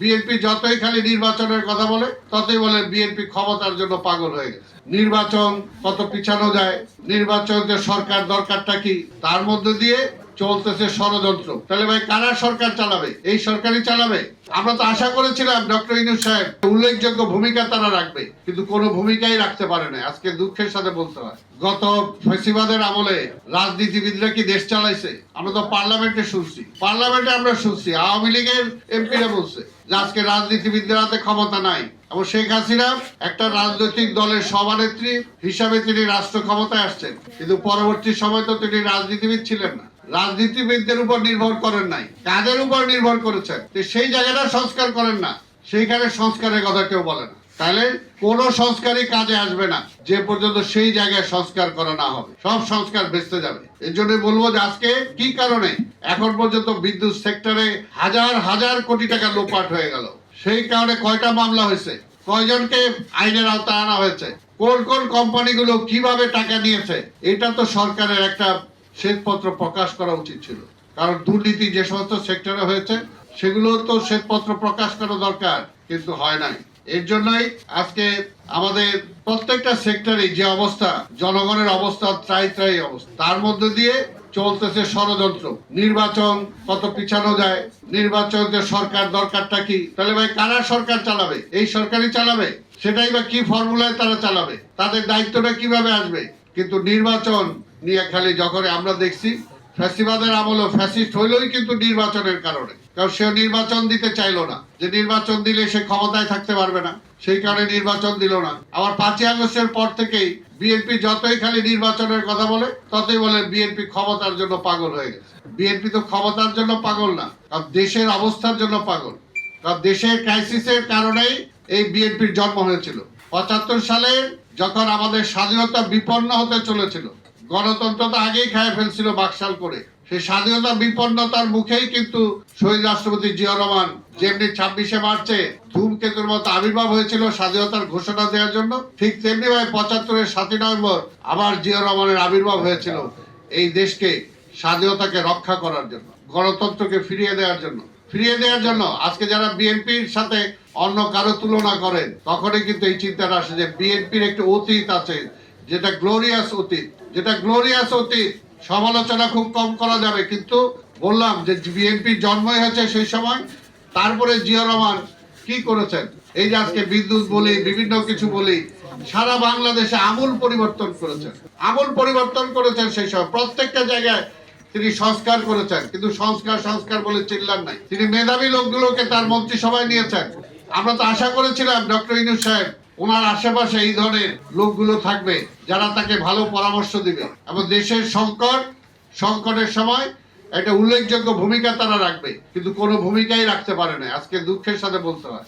BNP যতই খালি নির্বাচনের কথা বলে, ততই বলে বিএনপি ক্ষমতার জন্য পাগল হয়ে গেছে। নির্বাচন কত পিছানো যায়? নির্বাচন যে সরকার দরকারটা কি? তার মধ্যে দিয়ে চলতেছে ষড়যন্ত্র। তাহলে ভাই, কারা সরকার চালাবে? এই সরকারই চালাবে? আমরা তো আশা করেছিলাম, ডক্টর ইনুস সাহেব, উল্লেখযোগ্য ভূমিকা তারা রাখবে। কিন্তু কোনো ভূমিকাই রাখতে পারে না আজকে দুঃখের সাথে বলতে হয়। গত ফেসিবাদের আমলে রাজনীতিবিদরা কি দেশ চালাইছে? আমরা তো পার্লামেন্টে শুনছি। পার্লামেন্টে আমরা শুনছি। আওয়ামী লীগের এমপিরা বলছে যে আজকে রাজনীতিবিদদের হাতে ক্ষমতা নাই। এবং শেখ হাসিনা একটা রাজনৈতিক দলের সভানেত্রী হিসাবে তিনি রাষ্ট্র ক্ষমতায় আসছেন। কিন্তু পরবর্তী সময় তো তিনি রাজনীতিবিদ ছিলেন না। রাজনীতিবিদদের উপর নির্ভর করেন নাই। কাদের উপর নির্ভর করেছেন? সেই জায়গাটা সংস্কার করেন না, সেইখানে সংস্কারের কথা কেউ বলে না। তাহলে কোন সংস্কারই কাজে আসবে না। যে পর্যন্ত সেই জায়গায় সংস্কার করা না হবে, সব সংস্কার বেঁচতে যাবে। এর জন্য বলব যে আজকে কি কারণে এখন পর্যন্ত বিদ্যুৎ সেক্টরে হাজার হাজার কোটি টাকা লোপাট হয়ে গেল। সেই কারণে কয়টা মামলা হয়েছে? কয়জনকে আইনের আওতায় আনা হয়েছে? কোন কোন কোম্পানিগুলো কীভাবে টাকা নিয়েছে? এটা তো সরকারের একটা শ্বেতপত্র প্রকাশ করা উচিত ছিল। কারণ দুর্নীতি যে সমস্ত সেক্টরে হয়েছে সেগুলো তো শ্বেতপত্র প্রকাশ করা দরকার, কিন্তু হয় নাই। এর জন্যই আজকে আমাদের প্রত্যেকটা সেক্টরে যে অবস্থা, জনগণের অবস্থা, ত্রাই ত্রাই অবস্থা, তার মধ্যে দিয়ে চলতেছে ষড়যন্ত্র। নির্বাচন কত পিছানো যায় নির্বাচন যে সরকার দরকারটা কি? তাহলে ভাই, কারা সরকার চালাবে? এই সরকারই চালাবে? সেটাই বা কি ফর্মুলায় তারা চালাবে? তাদের দায়িত্বটা কীভাবে আসবে? কিন্তু নির্বাচন নিয়ে খালি যখন আমরা দেখছি, ফ্যাসিবাদের আমল ফ্যাসিস্ট হইলই কিন্তু নির্বাচনের কারণে। কারণ সে নির্বাচন দিতে চাইলো না। যে নির্বাচন দিলে সে ক্ষমতায় থাকতে পারবে না। সেই কারণে নির্বাচন দিল না। আবার পাঁচই আগস্টের পর থেকেই বিএনপি যতই খালি নির্বাচনের কথা বলে, ততই বলে বিএনপি ক্ষমতার জন্য পাগল হয়ে গেছে। বিএনপি তো ক্ষমতার জন্য পাগল না, কারণ দেশের অবস্থার জন্য পাগল। কারণ দেশের ক্রাইসিসের কারণেই এই বিএনপির জন্ম হয়েছিল। পঁচাত্তর সালে যখন আমাদের স্বাধীনতা বিপন্ন হতে চলেছিল গণতন্ত্র তো আগেই খায় ফেলছিল বাকশাল করে। সেই স্বাধীনতা বিপন্নতার মুখেই কিন্তু শহীদ রাষ্ট্রপতি জিয়া রহমান যেমনি ছাব্বিশে মার্চে ধূমকেতুর মতো আবির্ভাব হয়েছিল স্বাধীনতার ঘোষণা দেওয়ার জন্য, ঠিক তেমনি ভাবে পঁচাত্তরের সাতই নভেম্বর আবার জিয়া রহমানের আবির্ভাব হয়েছিল এই দেশকে স্বাধীনতাকে রক্ষা করার জন্য, গণতন্ত্রকে ফিরিয়ে দেওয়ার জন্য। ফিরিয়ে দেওয়ার জন্য আজকে যারা বিএনপির সাথে অন্য কারও তুলনা করেন, তখনই কিন্তু এই চিন্তাটা আসে যে বিএনপির একটি অতীত আছে যেটা গ্লোরিয়াস অতীত, যেটা গ্লোরিয়াস অতীত, সমালোচনা খুব কম করা যাবে। কিন্তু বললাম যে বিএনপির জন্মই হয়েছে সেই সময়, তারপরে জিয়া রহমান কি করেছেন? এই যে আজকে বিদ্যুৎ বলি, বিভিন্ন কিছু বলি, সারা বাংলাদেশে আমূল পরিবর্তন করেছেন। আমূল পরিবর্তন করেছেন সেই সময়। প্রত্যেকটা জায়গায় তিনি সংস্কার করেছেন, কিন্তু সংস্কার সংস্কার বলে চিল্লান নাই। তিনি মেধাবী লোকগুলোকে তার মন্ত্রিসভায় নিয়েছেন। আমরা তো আশা করেছিলাম ডক্টর ইনু সাহেব ওনার আশেপাশে এই ধরনের লোকগুলো থাকবে যারা তাকে ভালো পরামর্শ দিবে। এবং দেশের সংকট, সংকটের সময় একটা উল্লেখযোগ্য ভূমিকা তারা রাখবে, কিন্তু কোনো ভূমিকাই রাখতে পারে না। আজকে দুঃখের সাথে বলতে হয়।